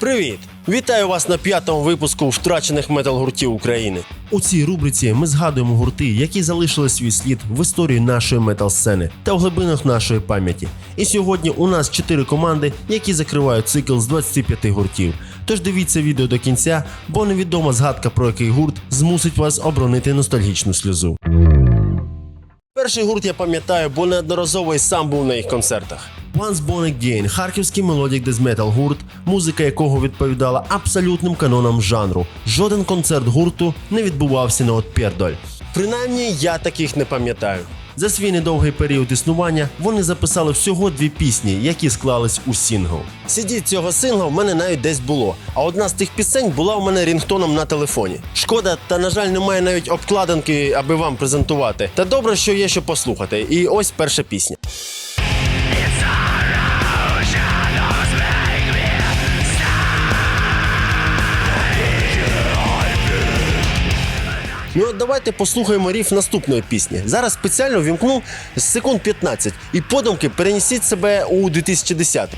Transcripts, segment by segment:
Привіт! Вітаю вас на п'ятому випуску втрачених метал-гуртів України. У цій рубриці ми згадуємо гурти, які залишили свій слід в історії нашої метал-сцени та в глибинах нашої пам'яті. І сьогодні у нас чотири команди, які закривають цикл з 25 гуртів. Тож дивіться відео до кінця, бо невідома згадка про який гурт змусить вас оборонити ностальгічну сльозу. Перший гурт я пам'ятаю, бо неодноразово і сам був на їх концертах. Born Again – харківський мелодік Metal гурт, музика якого відповідала абсолютним канонам жанру. Жоден концерт гурту не відбувався на отпердоль. Принаймні, я таких не пам'ятаю. За свій недовгий період існування вони записали всього дві пісні, які склались у сингл. Сидіть цього сингла в мене навіть десь було. А одна з тих пісень була в мене рінгтоном на телефоні. Шкода, та на жаль, немає навіть обкладинки, аби вам презентувати. Та добре, що є що послухати. І ось перша пісня. Ну от давайте послухаємо ріф наступної пісні. Зараз спеціально вімкнув з секунд 15 і подумки перенесіть себе у 2010.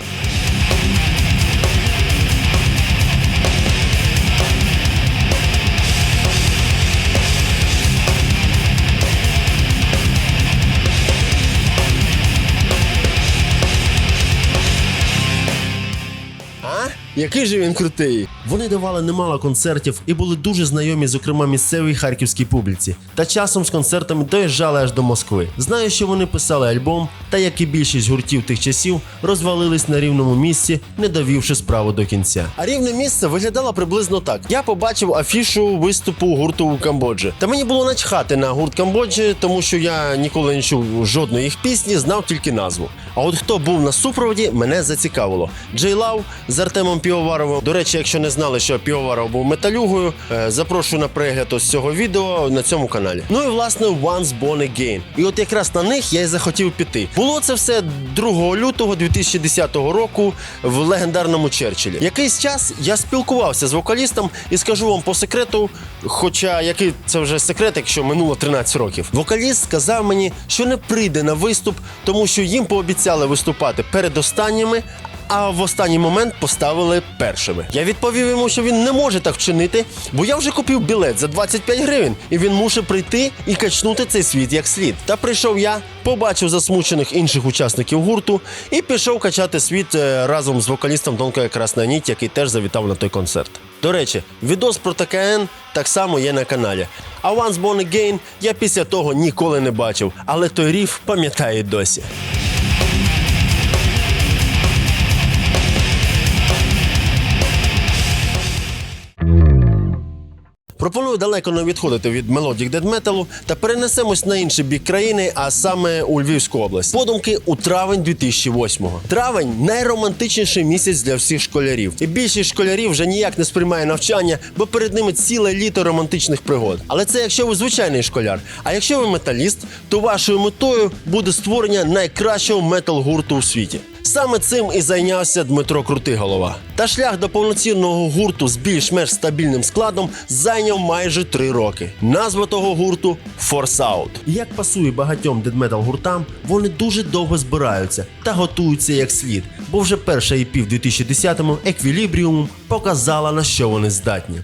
Який же він крутий? Вони давали немало концертів і були дуже знайомі, зокрема, місцевій харківській публіці. Та часом з концертами доїжджали аж до Москви. Знаю, що вони писали альбом, та як і більшість гуртів тих часів, розвалились на рівному місці, не довівши справу до кінця. А рівне місце виглядало приблизно так: я побачив афішу виступу гурту у Камбоджі. Та мені було начхати на гурт Камбоджі, тому що я ніколи не чув жодної їх пісні, знав тільки назву. А от хто був на супроводі, мене зацікавило. Джей Лав з Артемом Півоваровим. До речі, якщо не знали, що Півоваров був металюгою, е, запрошую на перегляд ось цього відео на цьому каналі. Ну і власне Once Born Again. І от якраз на них я й захотів піти. Було це все 2 лютого 2010 року в легендарному Черчиллі. Якийсь час я спілкувався з вокалістом і скажу вам по секрету, хоча який це вже секрет, якщо минуло 13 років. Вокаліст сказав мені, що не прийде на виступ, тому що їм пообіцяли виступати перед останніми. А в останній момент поставили першими. Я відповів йому, що він не може так вчинити, бо я вже купив білет за 25 гривень, і він мусить прийти і качнути цей світ як слід. Та прийшов я, побачив засмучених інших учасників гурту і пішов качати світ е, разом з вокалістом Тонкої Красна Ніт, який теж завітав на той концерт. До речі, відос про ТКН так само є на каналі. А Once Born Again я після того ніколи не бачив, але той ріф пам'ятаю й досі. Пропоную далеко не відходити від мелодік дедметалу та перенесемось на інший бік країни, а саме у Львівську область. Подумки у травень 2008-го. Травень найромантичніший місяць для всіх школярів. І більшість школярів вже ніяк не сприймає навчання, бо перед ними ціле літо романтичних пригод. Але це якщо ви звичайний школяр. А якщо ви металіст, то вашою метою буде створення найкращого метал-гурту у світі. Саме цим і зайнявся Дмитро Крутиголова. Та шлях до повноцінного гурту з більш-менш стабільним складом зайняв майже три роки. Назва того гурту Out. Як пасує багатьом дедметал гуртам, вони дуже довго збираються та готуються як слід, бо вже перша EP в 2010-му Equilibrium показала на що вони здатні.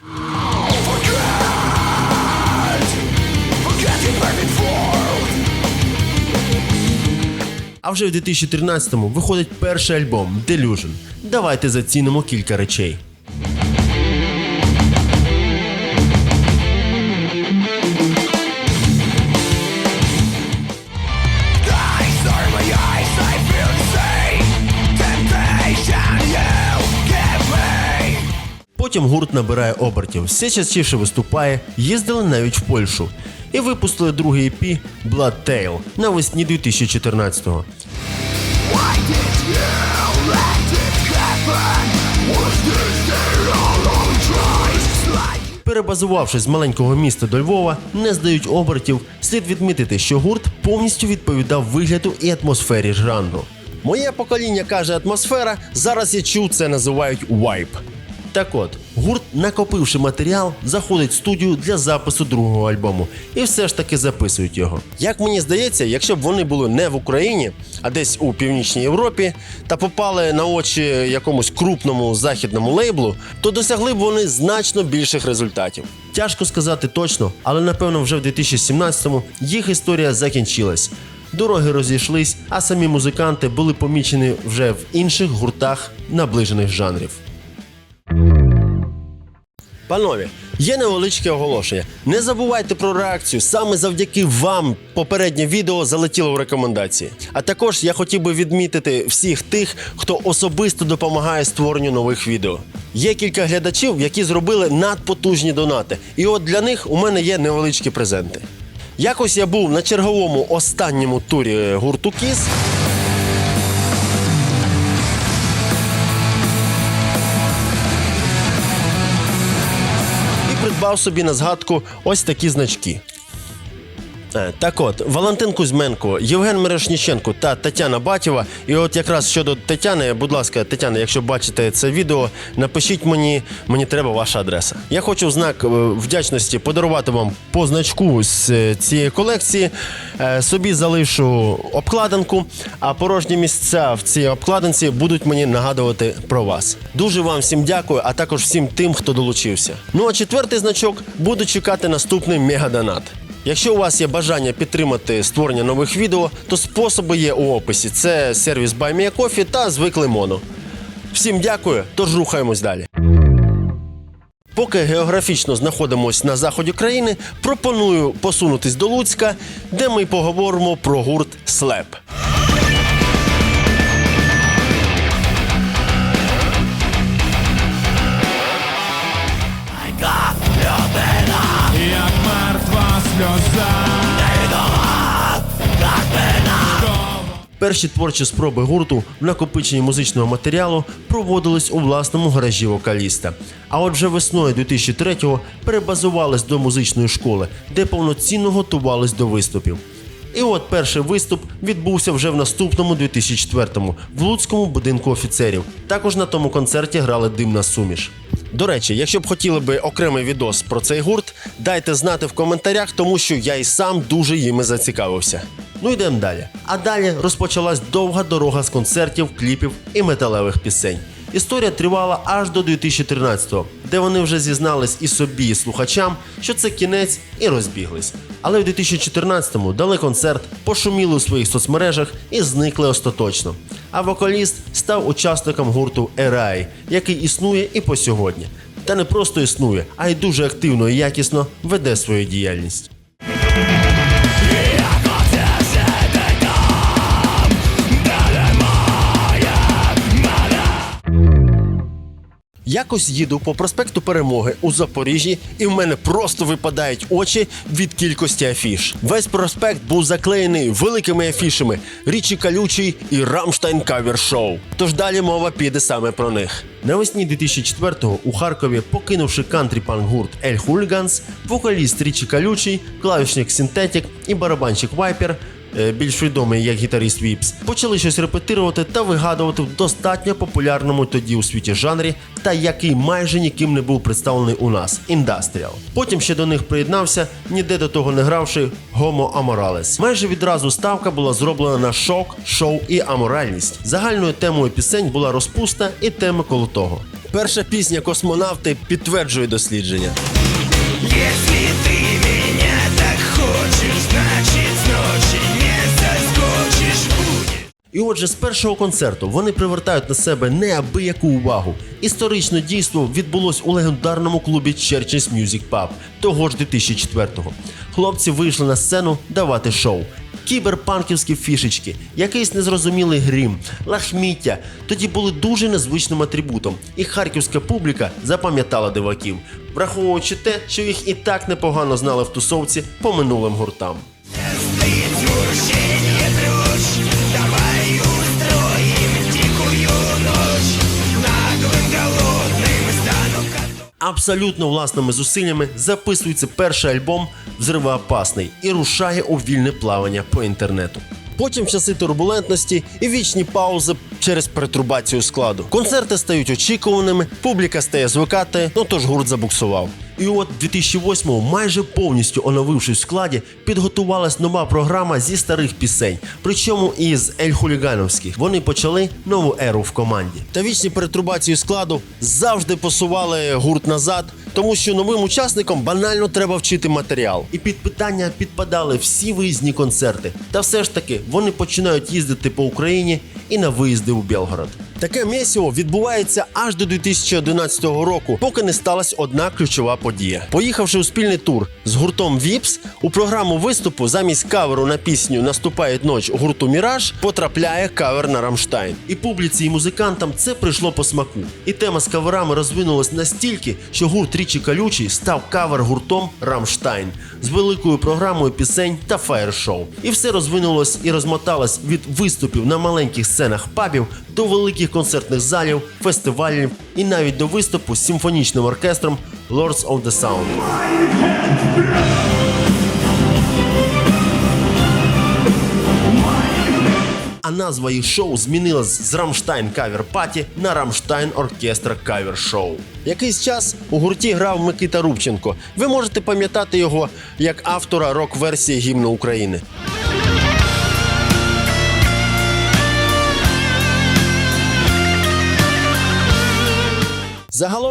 А вже в 2013-му виходить перший альбом Delusion. Давайте зацінимо кілька речей. Потім гурт набирає обертів, все частіше виступає, їздили навіть в Польщу. І випустили другий EP Blood Tail навесні 2014-го. Перебазувавшись з маленького міста до Львова, не здають обертів, слід відмітити, що гурт повністю відповідав вигляду і атмосфері жанру. Моє покоління каже атмосфера, зараз я чув це називають вайб. Так от, гурт, накопивши матеріал, заходить в студію для запису другого альбому і все ж таки записують його. Як мені здається, якщо б вони були не в Україні, а десь у північній Європі та попали на очі якомусь крупному західному лейблу, то досягли б вони значно більших результатів. Тяжко сказати точно, але напевно вже в 2017-му їх історія закінчилась. Дороги розійшлись, а самі музиканти були помічені вже в інших гуртах наближених жанрів. Панове, є невеличке оголошення. Не забувайте про реакцію. Саме завдяки вам попереднє відео залетіло в рекомендації. А також я хотів би відмітити всіх тих, хто особисто допомагає створенню нових відео. Є кілька глядачів, які зробили надпотужні донати. І от для них у мене є невеличкі презенти. Якось я був на черговому останньому турі гурту Кіс. Придбав собі на згадку ось такі значки. Е, Так от, Валентин Кузьменко, Євген Мирошніченко та Тетяна Батєва. І от якраз щодо Тетяни, будь ласка, Тетяна, якщо бачите це відео, напишіть мені, мені треба ваша адреса. Я хочу в знак е, вдячності подарувати вам по значку з е, цієї колекції. Собі залишу обкладинку, а порожні місця в цій обкладинці будуть мені нагадувати про вас. Дуже вам всім дякую, а також всім тим, хто долучився. Ну а четвертий значок буду чекати наступний мегадонат. Якщо у вас є бажання підтримати створення нових відео, то способи є у описі. Це сервіс BuyMeACoffee та звикли моно. Всім дякую, тож рухаємось далі. Поки географічно знаходимось на заході країни, пропоную посунутись до Луцька, де ми поговоримо про гурт Слеп. Перші творчі спроби гурту в накопиченні музичного матеріалу проводились у власному гаражі вокаліста. А от вже весною 2003-го перебазувались до музичної школи, де повноцінно готувались до виступів. І от перший виступ відбувся вже в наступному 2004-му в Луцькому будинку офіцерів. Також на тому концерті грали димна суміш. До речі, якщо б хотіли би окремий відос про цей гурт, дайте знати в коментарях, тому що я і сам дуже їми зацікавився. Ну йдемо далі. А далі розпочалась довга дорога з концертів, кліпів і металевих пісень. Історія тривала аж до 2013-го, де вони вже зізнались і собі, і слухачам, що це кінець, і розбіглись. Але в 2014-му дали концерт, пошуміли у своїх соцмережах і зникли остаточно. А вокаліст став учасником гурту Ерай, який існує і по сьогодні. Та не просто існує, а й дуже активно і якісно веде свою діяльність. Якось їду по проспекту Перемоги у Запоріжжі, і в мене просто випадають очі від кількості афіш. Весь проспект був заклеєний великими афішами Річі Калючий і Рамштайн Кавер Шоу. Тож далі мова піде саме про них. Навесні 2004-го у Харкові, покинувши кантрі панк гурт Ель Хуліганс, вокаліст Річі Калючий, клавішник Синтетік і барабанщик Вайпер більш відомий як гітарист Віпс, почали щось репетирувати та вигадувати в достатньо популярному тоді у світі жанрі, та який майже ніким не був представлений у нас індастріал. Потім ще до них приєднався, ніде до того не гравши Гомо Аморалес. Майже відразу ставка була зроблена на шок, шоу і аморальність. Загальною темою пісень була розпуста і теми коло того. Перша пісня Космонавти підтверджує дослідження. Если ты меня так хочешь, значит І отже, з першого концерту вони привертають на себе неабияку увагу. Історичне дійство відбулось у легендарному клубі Churches Music Pub того ж 2004-го. Хлопці вийшли на сцену давати шоу. Кіберпанківські фішечки, якийсь незрозумілий грім, лахміття тоді були дуже незвичним атрибутом, і харківська публіка запам'ятала диваків, враховуючи те, що їх і так непогано знали в тусовці по минулим гуртам. Абсолютно власними зусиллями записується перший альбом Взривоопасний і рушає у вільне плавання по інтернету. Потім часи турбулентності і вічні паузи через перетрубацію складу. Концерти стають очікуваними, публіка стає звикати, ну тож гурт забуксував. І от 2008-го, майже повністю оновившись в складі, підготувалась нова програма зі старих пісень, причому із ель-хулігановських. Вони почали нову еру в команді. Та вічні перетрубації складу завжди посували гурт назад, тому що новим учасникам банально треба вчити матеріал. І під питання підпадали всі виїзні концерти. Та все ж таки вони починають їздити по Україні і на виїзди у Белгород. Таке місіо відбувається аж до 2011 року, поки не сталася одна ключова подія. Поїхавши у спільний тур з гуртом Віпс, у програму виступу замість каверу на пісню Наступає ноч гурту Міраж потрапляє кавер на Рамштайн. І публіці і музикантам це прийшло по смаку. І тема з каверами розвинулась настільки, що гурт Річі Калючий став кавер гуртом Рамштайн з великою програмою пісень та фаєр-шоу. І все розвинулось і розмоталось від виступів на маленьких сценах пабів до великих концертних залів, фестивалів і навіть до виступу з симфонічним оркестром Lords of the Sound. А назва їх шоу змінилась з Рамштайн Кавер Паті на Рамштайн Оркестр Кавер Шоу. Якийсь час у гурті грав Микита Рубченко. Ви можете пам'ятати його як автора рок-версії гімну України.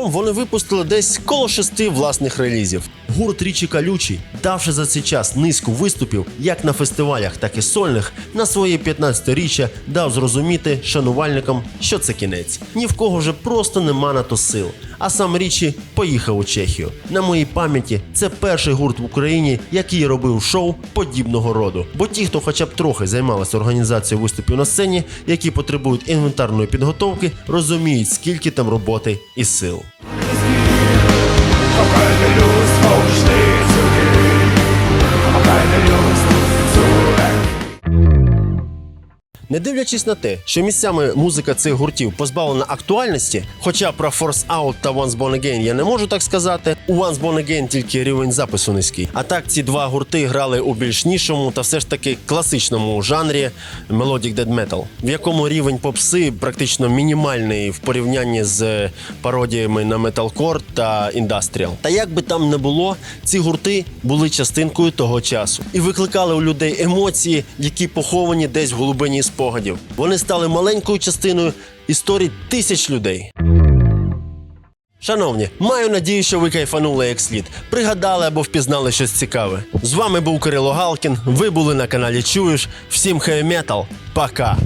Вони випустили десь коло шести власних релізів. Гурт Річі Калючий, давши за цей час низку виступів, як на фестивалях, так і сольних, на своє 15-річчя дав зрозуміти шанувальникам, що це кінець. Ні в кого вже просто нема на то сил. А сам Річі поїхав у Чехію. На моїй пам'яті це перший гурт в Україні, який робив шоу подібного роду. Бо ті, хто хоча б трохи займалися організацією виступів на сцені, які потребують інвентарної підготовки, розуміють, скільки там роботи і сил. Не дивлячись на те, що місцями музика цих гуртів позбавлена актуальності, хоча про Force Out та Once Born Again я не можу так сказати. У Once Born Again тільки рівень запису низький. А так ці два гурти грали у більш нішому та все ж таки класичному жанрі Melodic Dead Metal, в якому рівень попси практично мінімальний в порівнянні з пародіями на металкор та індастріал. Та як би там не було, ці гурти були частинкою того часу і викликали у людей емоції, які поховані десь в глибині спогадів. Вони стали маленькою частиною історій тисяч людей. Шановні, маю надію, що ви кайфанули як слід, пригадали або впізнали щось цікаве. З вами був Кирило Галкін. Ви були на каналі Чуєш. Всім хей метал. Пока.